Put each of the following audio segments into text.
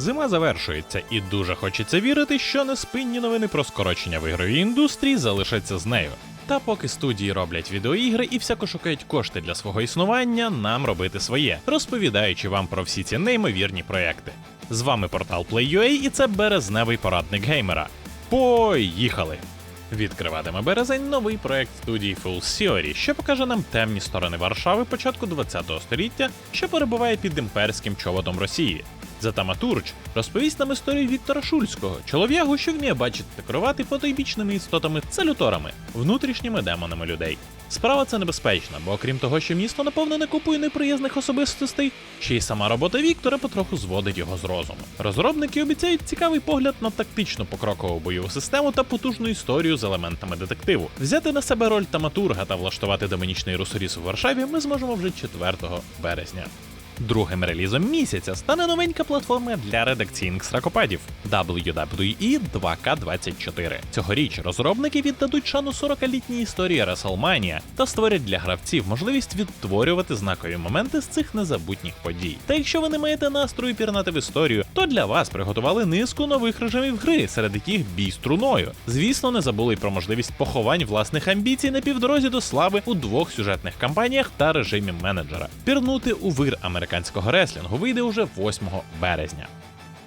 Зима завершується, і дуже хочеться вірити, що неспинні новини про скорочення в ігровій індустрії залишаться з нею. Та поки студії роблять відеоігри і всяко шукають кошти для свого існування, нам робити своє, розповідаючи вам про всі ці неймовірні проекти. З вами портал Play.ua і це березневий порадник геймера. Поїхали! Відкриватиме березень новий проект студії Full Theory, що покаже нам темні сторони Варшави початку ХХ століття, що перебуває під імперським човодом Росії. Затаматурч розповість нам історію Віктора Шульського, чолов'ягу, що вміє бачити та керувати потойбічними істотами салюторами, внутрішніми демонами людей. Справа це небезпечна, бо окрім того, що місто наповнене купою неприязних особистостей, ще й сама робота Віктора потроху зводить його з розуму. Розробники обіцяють цікавий погляд на тактичну покрокову бойову систему та потужну історію з елементами детективу. Взяти на себе роль таматурга та влаштувати демонічний русоріс у Варшаві ми зможемо вже 4 березня. Другим релізом місяця стане новенька платформа для редакційних сракопадів WWE 2K24. Цьогоріч розробники віддадуть шану 40-літній історії WrestleMania та створять для гравців можливість відтворювати знакові моменти з цих незабутніх подій. Та якщо ви не маєте настрою пірнати в історію, то для вас приготували низку нових режимів гри, серед яких бій струною. Звісно, не забули й про можливість поховань власних амбіцій на півдорозі до слави у двох сюжетних кампаніях та режимі менеджера. Пірнути у вир американського реслінгу вийде уже 8 березня.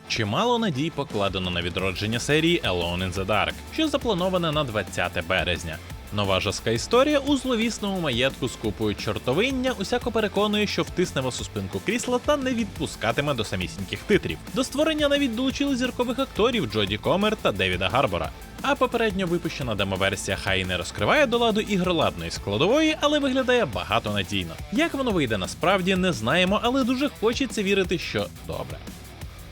Чимало надій покладено на відродження серії Alone in the Dark, що заплановане на 20 березня. Нова жорстка історія у зловісному маєтку з купою чортовиння усяко переконує, що втисне вас у крісла та не відпускатиме до самісіньких титрів. До створення навіть долучили зіркових акторів Джоді Комер та Девіда Гарбора. А попередньо випущена демоверсія хай і не розкриває до ладу ігроладної складової, але виглядає багато надійно. Як воно вийде насправді, не знаємо, але дуже хочеться вірити, що добре.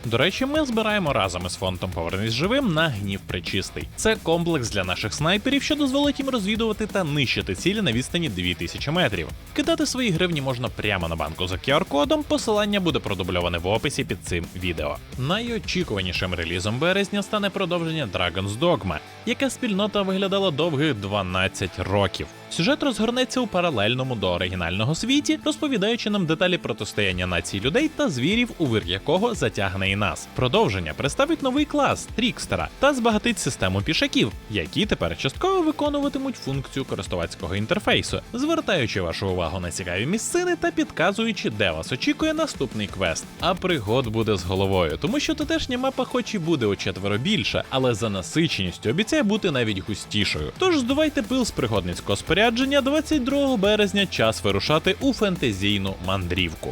До речі, ми збираємо разом із фондом Повернись живим на гнів причистий. Це комплекс для наших снайперів, що дозволить їм розвідувати та нищити цілі на відстані 2000 метрів. Кидати свої гривні можна прямо на банку за QR-кодом. Посилання буде продубльоване в описі під цим відео. Найочікуванішим релізом березня стане продовження Dragon's Dogma, яке спільнота виглядала довгих 12 років. Сюжет розгорнеться у паралельному до оригінального світі, розповідаючи нам деталі протистояння націй людей та звірів, у вир якого затягне і нас. Продовження представить новий клас Трікстера та збагатить систему пішаків, які тепер частково виконуватимуть функцію користувацького інтерфейсу, звертаючи вашу увагу на цікаві місцини та підказуючи, де вас очікує наступний квест. А пригод буде з головою, тому що тутешня мапа, хоч і буде у четверо більша, але за насиченістю обіцяє бути навіть густішою. Тож здувайте пил з пригодницького спорядження 22 березня час вирушати у фентезійну мандрівку.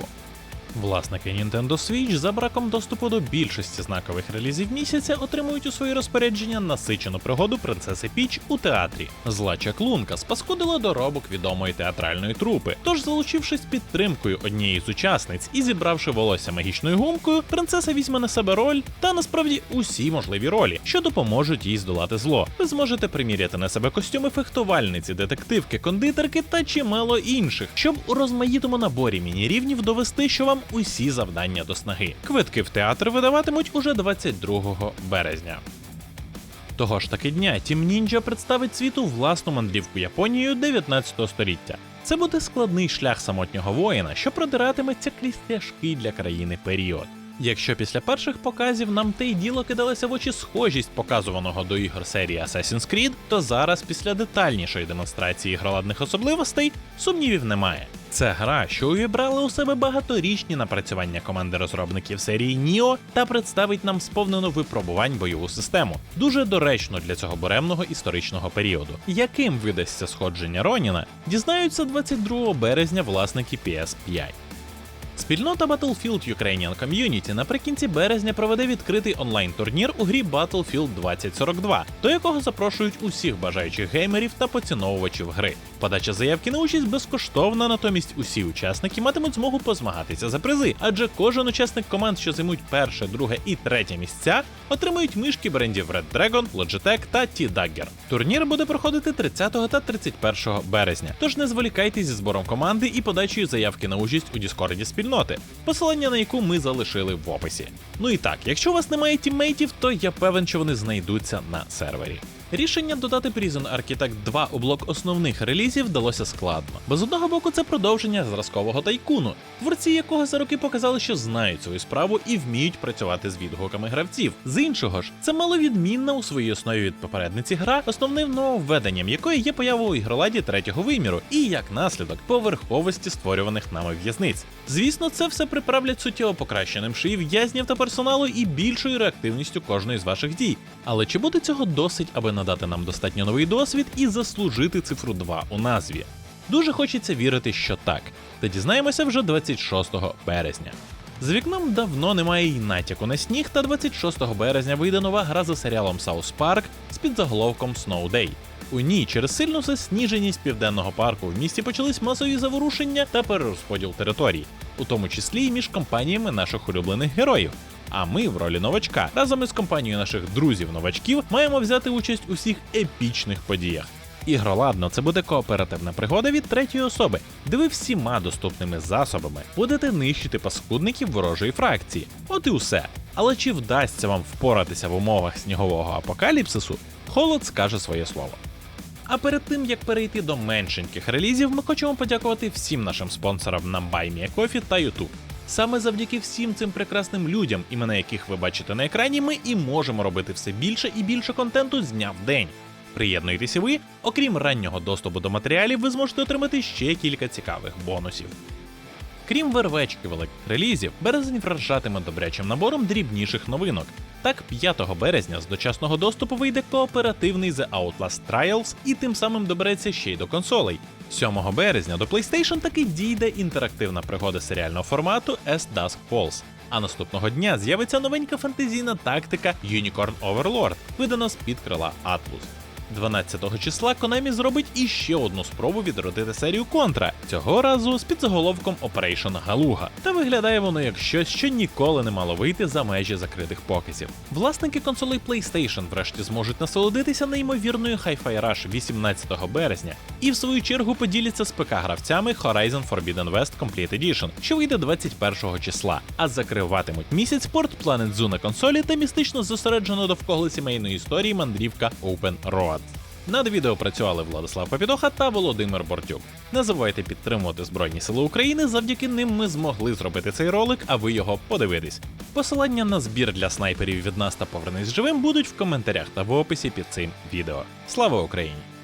Власники Nintendo Switch за браком доступу до більшості знакових релізів місяця отримують у своє розпорядження насичену пригоду принцеси Піч у театрі. Зла чаклунка спаскудила доробок відомої театральної трупи. Тож, залучившись підтримкою однієї з учасниць і зібравши волосся магічною гумкою, принцеса візьме на себе роль та насправді усі можливі ролі, що допоможуть їй здолати зло. Ви зможете приміряти на себе костюми фехтувальниці, детективки, кондитерки та чимало інших, щоб у розмаїтому наборі міні-рівнів довести, що вам усі завдання до снаги. Квитки в театр видаватимуть уже 22 березня. Того ж таки дня Тім Нінджа представить світу власну мандрівку Японією 19 століття. Це буде складний шлях самотнього воїна, що продиратиметься крізь тяжкий для країни період. Якщо після перших показів нам те й діло кидалася в очі схожість показуваного до ігор серії Assassin's Creed, то зараз, після детальнішої демонстрації ігроладних особливостей, сумнівів немає. Це гра, що увібрала у себе багаторічні напрацювання команди розробників серії Ніо та представить нам сповнену випробувань бойову систему, дуже доречно для цього буремного історичного періоду. Яким видасться сходження Роніна, дізнаються 22 березня власники PS5. Спільнота Battlefield Ukrainian Community наприкінці березня проведе відкритий онлайн-турнір у грі Battlefield 2042, до якого запрошують усіх бажаючих геймерів та поціновувачів гри. Подача заявки на участь безкоштовна, натомість усі учасники матимуть змогу позмагатися за призи, адже кожен учасник команд, що займуть перше, друге і третє місця, отримують мишки брендів Red Dragon, Logitech та T-Dagger. Турнір буде проходити 30 та 31 березня. Тож не зволікайте зі збором команди і подачею заявки на участь у Діскорді спільноти, посилання на яку ми залишили в описі. Ну і так, якщо у вас немає тіммейтів, то я певен, що вони знайдуться на сервері. Рішення додати Prison Architect 2 у блок основних релізів вдалося складно, бо з одного боку це продовження зразкового тайкуну, творці якого за роки показали, що знають свою справу і вміють працювати з відгуками гравців. З іншого ж, це маловідмінна у своїй основі від попередниці гра, основним нововведенням якої є поява у ігроладі третього виміру, і як наслідок поверховості створюваних нами в'язниць. Звісно, це все приправлять суттєво покращеним шиї в'язнів та персоналу і більшою реактивністю кожної з ваших дій. Але чи буде цього досить, аби надати нам достатньо новий досвід і заслужити цифру 2 у назві? Дуже хочеться вірити, що так. Та дізнаємося вже 26 березня. З вікном давно немає й натяку на сніг, та 26 березня вийде нова гра за серіалом South Park з підзаголовком Snow Day. У ній через сильну засніженість південного парку в місті почались масові заворушення та перерозподіл територій, у тому числі й між компаніями наших улюблених героїв. А ми в ролі новачка разом із компанією наших друзів-новачків маємо взяти участь у всіх епічних подіях. Ігроладно, це буде кооперативна пригода від третьої особи, де ви всіма доступними засобами будете нищити паскудників ворожої фракції. От і усе. Але чи вдасться вам впоратися в умовах снігового апокаліпсису, холод скаже своє слово. А перед тим як перейти до меншеньких релізів, ми хочемо подякувати всім нашим спонсорам на BuyMeACoffee та YouTube. Саме завдяки всім цим прекрасним людям, імена яких ви бачите на екрані, ми і можемо робити все більше і більше контенту з дня в день. Приєднуйтеся ви, окрім раннього доступу до матеріалів, ви зможете отримати ще кілька цікавих бонусів. Крім вервечки великих релізів, березень вражатиме добрячим набором дрібніших новинок. Так, 5 березня з дочасного доступу вийде кооперативний The Outlast Trials і тим самим добереться ще й до консолей. 7 березня до PlayStation таки дійде інтерактивна пригода серіального формату As Dusk Falls. А наступного дня з'явиться новенька фантазійна тактика Unicorn Overlord, видана з-під крила Atlus. 12 числа Konami зробить іще одну спробу відродити серію Контра, цього разу з підзаголовком Operation Галуга. Та виглядає воно як щось, що ніколи не мало вийти за межі закритих показів. Власники консолей PlayStation врешті зможуть насолодитися неймовірною Hi-Fi Rush 18 березня і в свою чергу поділяться з ПК-гравцями Horizon Forbidden West Complete Edition, що вийде 21 числа, а закриватимуть місяць порт Planet Zoo на консолі та містично зосереджено довкола сімейної історії мандрівка Open Road. Над відео працювали Владислав Попідоха та Володимир Бортюк. Не забувайте підтримувати Збройні Сили України. Завдяки ним ми змогли зробити цей ролик, а ви його подивитесь. Посилання на збір для снайперів від нас та повернись живим будуть в коментарях та в описі під цим відео. Слава Україні!